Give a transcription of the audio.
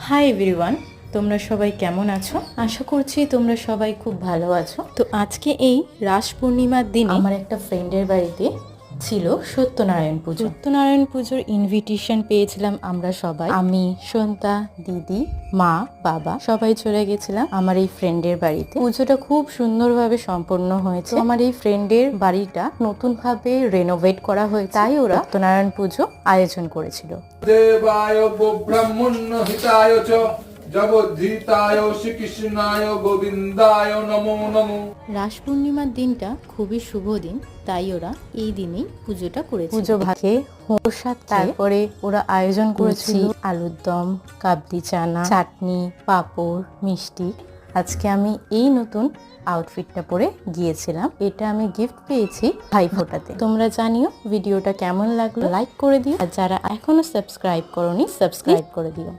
Hi everyone তোমরা সবাই কেমন আছো? আশা করছি তোমরা সবাই খুব ভালো আছো। তো আজকে এই রাস পূর্ণিমার দিন আমার একটা ফ্রেন্ডের বাড়িতে ছিল সত্যনারায়ণ পুজো। সত্যনারায়ণ পুজোর ইনভিটেশন পেয়েছিলাম আমরা সবাই। আমি, সন্তা, দিদি, মা, বাবা, সবাই চলে গেছিলাম আমার এই ফ্রেন্ডের বাড়িতে। পুজোটা খুব সুন্দরভাবে সম্পন্ন হয়েছে। আমার এই ফ্রেন্ডের বাড়িটা নতুন ভাবে রেনোভেট করা হয়েছে। তাই ওরা সত্যনারায়ণ পুজো আয়োজন করেছিল। দেবায় ব্রাহ্মণ্য হিতায় জগদ্ধীতায় শ্রীকৃষ্ণায় গোবিন্দায় নমো নমো। রাস পূর্ণিমার দিনটা খুবই শুভ দিন তাই ওরা এই দিনেই পুজোটা করেছে। পুজো ভাগে প্রসাদ তারপরে ওরা আয়োজন করেছিল আলুর দম কাবলি চানা চাটনি পাঁপড় মিষ্টি। আজকে আমি এই নতুন আউটফিটটা পরে গিয়েছিলাম। এটা আমি গিফট পেয়েছি ভাই ফোটাতে তোমরা জানিও ভিডিওটা কেমন লাগল। লাইক করে দিও। আর যারা এখনও সাবস্ক্রাইব করনি সাবস্ক্রাইব করে দিও।